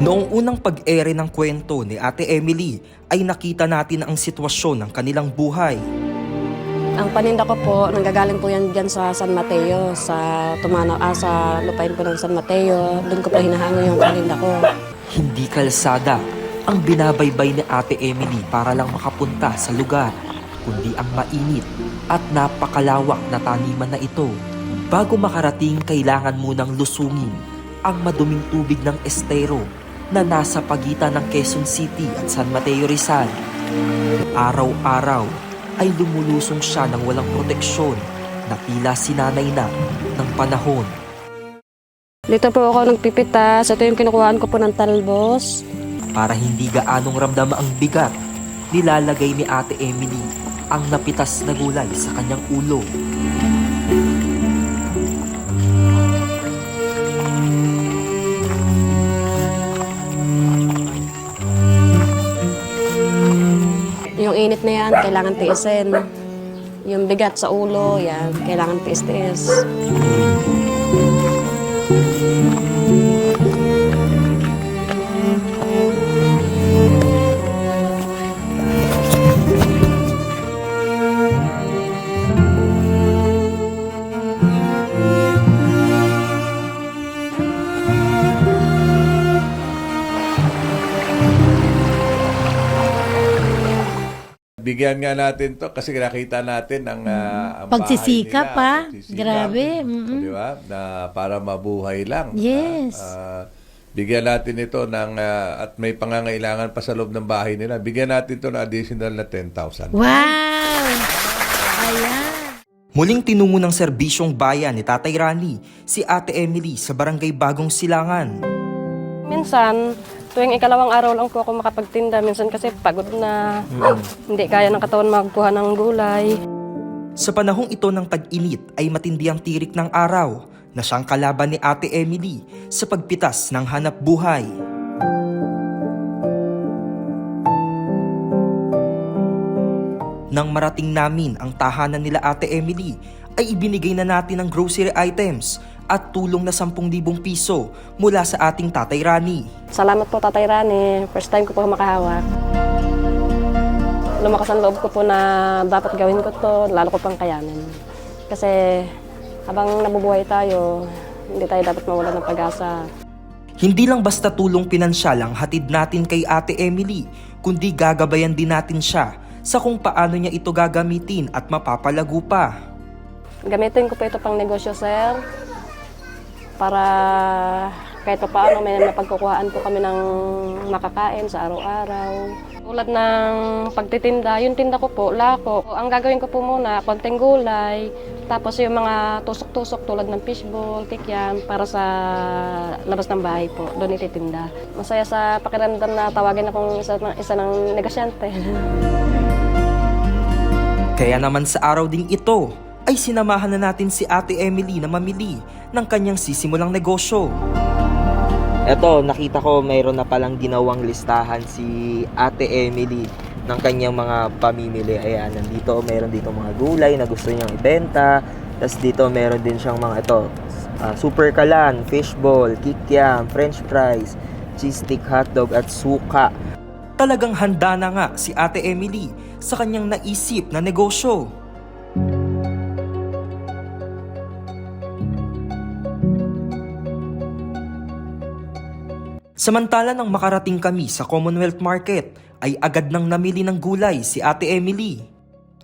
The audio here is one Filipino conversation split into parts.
Noong unang pag-ere ng kwento ni Ate Emily ay nakita natin ang sitwasyon ng kanilang buhay. Ang paninda ko po, nanggagaling po yan dyan sa San Mateo, sa Tumana, ah, sa lupain po ng San Mateo. Doon ko pa hinahango yung paninda ko. Hindi kalsada ang binabaybay ni Ate Emily para lang makapunta sa lugar, kundi ang mainit at napakalawak na taniman na ito. Bago makarating, kailangan munang lusungin ang maduming tubig ng estero na nasa pagitan ng Quezon City at San Mateo Rizal. Araw-araw ay lumulusong siya ng walang proteksyon na tila sinanay na ng panahon. Dito po ako nagpipitas. Ito yung kinukuhaan ko po ng talbos. Para hindi gaanong ramdam ang bigat, nilalagay ni Ate Emily ang napitas na gulay sa kanyang ulo. Yung init na yan, kailangan tiisin. Yung bigat sa ulo, yan, kailangan tiis-tiis. Bigyan nga natin to kasi nakita natin ang, ah, ang Pagsisikap, bahay ah. nila, pagsisikap. Grabe, O, mm-mm. Di ba? Na para mabuhay lang. Yes. Ah, bigyan natin ito ng, ah, at may pangangailangan pa sa loob ng bahay nila. Bigyan natin ito ng additional na 10,000. Wow! Ayan. Muling tinungo ng serbisyong bayan ni Tatay Rani si Ate Emily sa barangay Bagong Silangan. Minsan, tuwing ikalawang araw lang po ako makapagtinda. Minsan kasi pagod na, hindi kaya ng katawan magkuha ng gulay. Sa panahong ito ng tag-init ay matindi ang tirik ng araw na siyang kalaban ni Ate Emily sa pagpitas ng hanap buhay. Nang marating namin ang tahanan nila Ate Emily, ay ibinigay na natin ang grocery items at tulong na 10,000 piso mula sa ating Tatay Rani. Salamat po Tatay Rani. First time ko po makahawak. Lumakas ang loob ko po na dapat gawin ko to, lalo ko pang kayanin. Kasi habang nabubuhay tayo, hindi tayo dapat mawala ng pag-asa. Hindi lang basta tulong pinansyal ang hatid natin kay Ate Emily, kundi gagabayan din natin siya sa kung paano niya ito gagamitin at mapapalago pa. Gamitin ko po ito pang negosyo, sir. Para kahit pa paano may napagkukuhaan po kami ng makakain sa araw-araw. Tulad ng pagtitinda, yung tinda ko po, lako. Ang gagawin ko po muna, konting gulay, tapos yung mga tusok-tusok tulad ng fishball, kikyam, para sa labas ng bahay po, doon ititinda. Masaya sa pakiramdam na tawagin akong isa, isa ng negosyante. Kaya naman sa araw ding ito, ay sinamahan na natin si Ate Emily na mamili ng kanyang sisimulang negosyo. Eto, nakita ko mayroon na palang ginawang listahan si Ate Emily ng kanyang mga pamimili. Ayan, nandito mayroon dito mga gulay na gusto niyang ibenta. Tapos dito meron din siyang mga ito, ah, super kalan, fishball, kikiam, french fries, cheese stick hotdog at suka. Talagang handa na nga si Ate Emily sa kanyang naisip na negosyo. Samantala nang makarating kami sa Commonwealth Market, ay agad nang namili ng gulay si Ate Emily.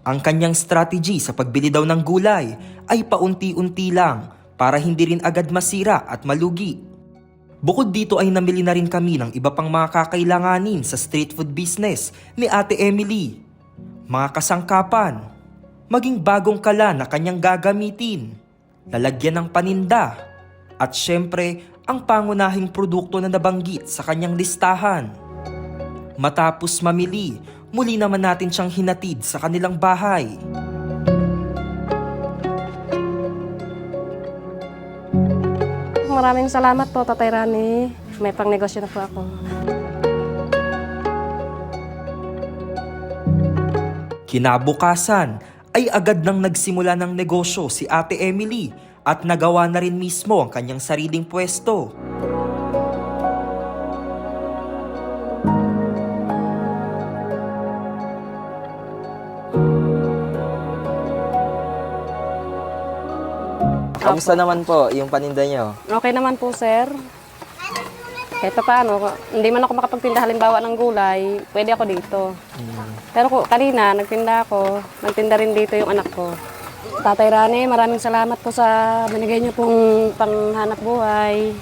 Ang kanyang strategy sa pagbili daw ng gulay ay paunti-unti lang para hindi rin agad masira at malugi. Bukod dito ay namili na rin kami ng iba pang mga kakailanganin sa street food business ni Ate Emily. Mga kasangkapan, maging bagong kala na kanyang gagamitin, lalagyan ng paninda, at syempre ang pangunahing produkto na nabanggit sa kanyang listahan. Matapos mamili, muli naman natin siyang hinatid sa kanilang bahay. Maraming salamat po, Tatay Rani. May pang negosyo na po ako. Kinabukasan ay agad nang nagsimula ng negosyo si Ate Emily at nagawa na rin mismo ang kanyang sariling pwesto. Kamusta naman po yung paninda nyo? Okay naman po, sir. Kahit pa paano, hindi man ako makapagtinda halimbawa ng gulay, pwede ako dito. Mm. Pero ko, kanina, nagtinda ako. Nagtinda rin dito yung anak ko. Tatay Rani, maraming salamat po sa binigay niyo pong panghanap buhay.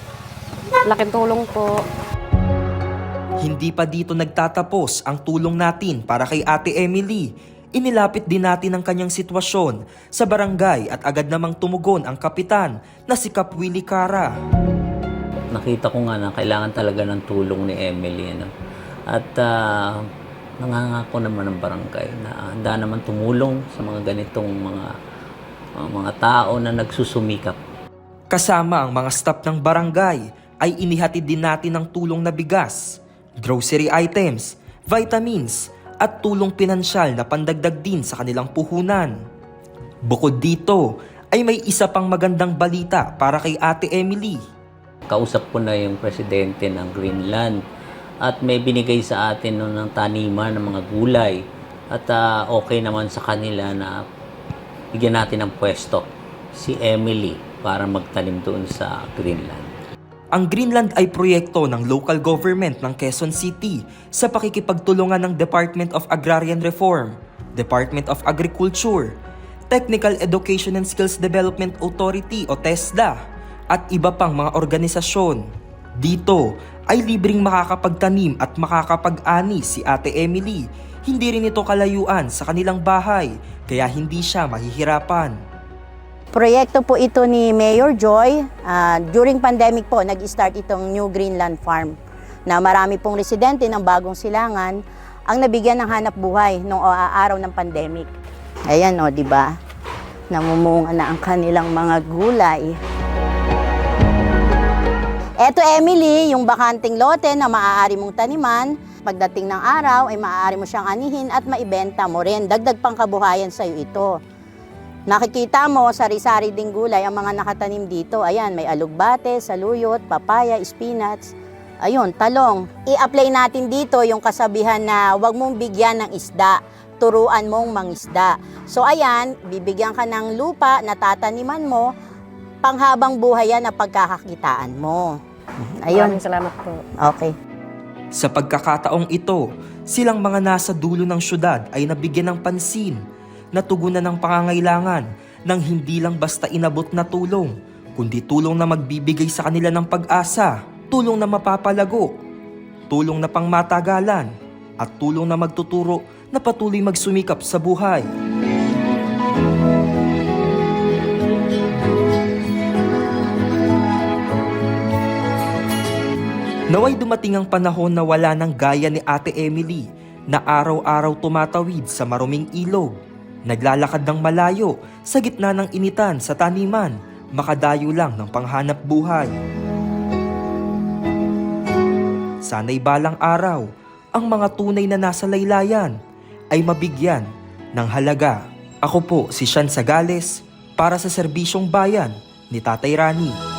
Laking tulong po. Hindi pa dito nagtatapos ang tulong natin para kay Ate Emily. Inilapit din natin ang kanyang sitwasyon sa barangay at agad namang tumugon ang kapitan na si Kap Willie Cara. nakita ko nga na kailangan talaga ng tulong ni Emily. Ano? At ah, nangangako naman ng barangay na handa naman tumulong sa mga ganitong mga mga, mga tao na nagsusumikap. Kasama ang mga staff ng barangay ay inihatid din natin ng tulong na bigas, grocery items, vitamins at tulong pinansyal na pandagdag din sa kanilang puhunan. Bukod dito ay may isa pang magandang balita para kay Ate Emily. Kausap ko na yung presidente ng Greenland at may binigay sa atin nun ng taniman ng mga gulay at ah, okay naman sa kanila na bigyan natin ng pwesto si Emily para magtanim doon sa Greenland. Ang Greenland ay proyekto ng local government ng Quezon City sa pakikipagtulungan ng Department of Agrarian Reform, Department of Agriculture, Technical Education and Skills Development Authority o TESDA at iba pang mga organisasyon. Dito ay libreng makakapagtanim at makakapag-ani si Ate Emily. Hindi rin ito kalayuan sa kanilang bahay kaya hindi siya mahihirapan. Proyekto po ito ni Mayor Joy. Ah, during pandemic po, nag-start itong New Greenland Farm na marami pong residente ng bagong silangan ang nabigyan ng hanap buhay noong ah, araw ng pandemic. Ayan o, di ba? Namumunga na ang kanilang mga gulay. Eto Emily, yung bakanting lote na maaari mong taniman, pagdating ng araw ay maaari mo siyang anihin at maibenta mo rin. Dagdag pang kabuhayan sa iyo ito. Nakikita mo sari-sari ding gulay ang mga nakatanim dito. Ayan, may alugbate, saluyot, papaya, spinach. Ayun, talong. I-apply natin dito yung kasabihan na huwag mong bigyan ng isda, turuan mong mangisda. So ayan, bibigyan ka ng lupa na tataniman mo, panghabang buhay yan na pagkakakitaan mo. Ayun, Maraming salamat po. okay. Sa pagkakataong ito, silang mga nasa dulo ng syudad ay nabigyan ng pansin na tugunan ng pangangailangan ng hindi lang basta inabot na tulong, kundi tulong na magbibigay sa kanila ng pag-asa, tulong na mapapalago, tulong na pangmatagalan, at tulong na magtuturo na patuloy magsumikap sa buhay. Naway dumating ang panahon na wala ng gaya ni Ate Emily na araw-araw tumatawid sa maruming ilog. Naglalakad ng malayo sa gitna ng initan sa taniman, makadayo lang ng panghanap buhay. Sana'y balang araw, ang mga tunay na nasa laylayan ay mabigyan ng halaga. Ako po si Sean Sagales para sa Serbisyong Bayan ni Tatay Rani.